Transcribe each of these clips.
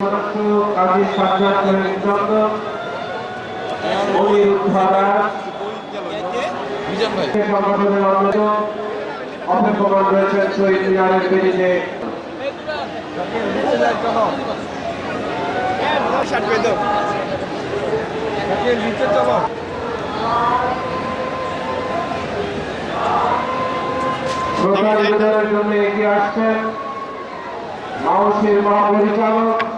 সদস্য কাজী সাজ্জাদ করিম চন্দ্র মনির উদ্ধারা বিজন ভাই সংগঠনের অন্যতম অপেক্ষমান রয়েছেন শহীদ মিনারের বেদিতে প্রচার বিতরণের জন্য এগিয়ে আসছেন মাউসির মহাপরিচালক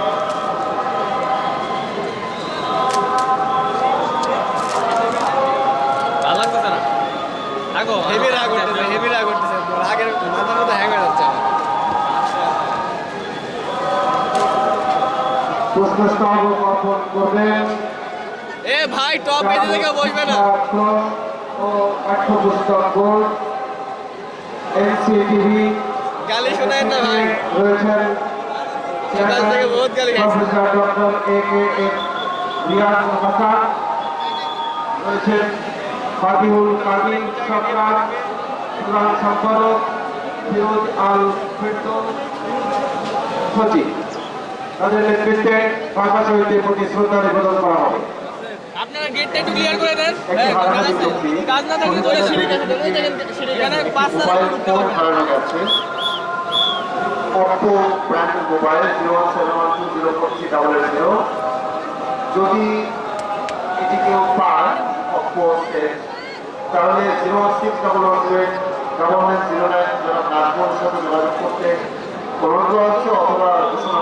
পুষ্পস্তবক অর্পণ করবেন এ ভাই টপ এতে থেকে বসবে না। ও পাঠ্যপুস্তক বোর্ড এনসিটিভি গালি শোনায় না ভাই। রয়েছেন সকাল থেকে বহুত গালি খাইছি। Professor doctor A K M Riaz Hasan রয়েছেন ফাতিহুল কাদির সরকার প্রধান সম্পাদক ফিরোজ আল ফেরদৌস সচিব। তাদের নেতৃত্বে ভাষা শহীদদের প্রতি শ্রদ্ধা নিবেদন করা হবে আপনারা গেটটা একটু ক্লিয়ার করে দেন একটি এই, হারাহারি কাজ আছে? চুক্তি। কাজ না থাকলে চলে সিঁড়ি কাছে দেন। এই দেখেন সিঁড়ি এখানে পাঁচ mobile phone Oppo brand mobile zero one seven one two zero four three double eight zero যদি এটি কেউ পান অপো তাহলে zero one six double one seven double nine zero nine যারা নাজমুল সাথে যোগাযোগ করতে অনুরোধ অথবা ঘোষণা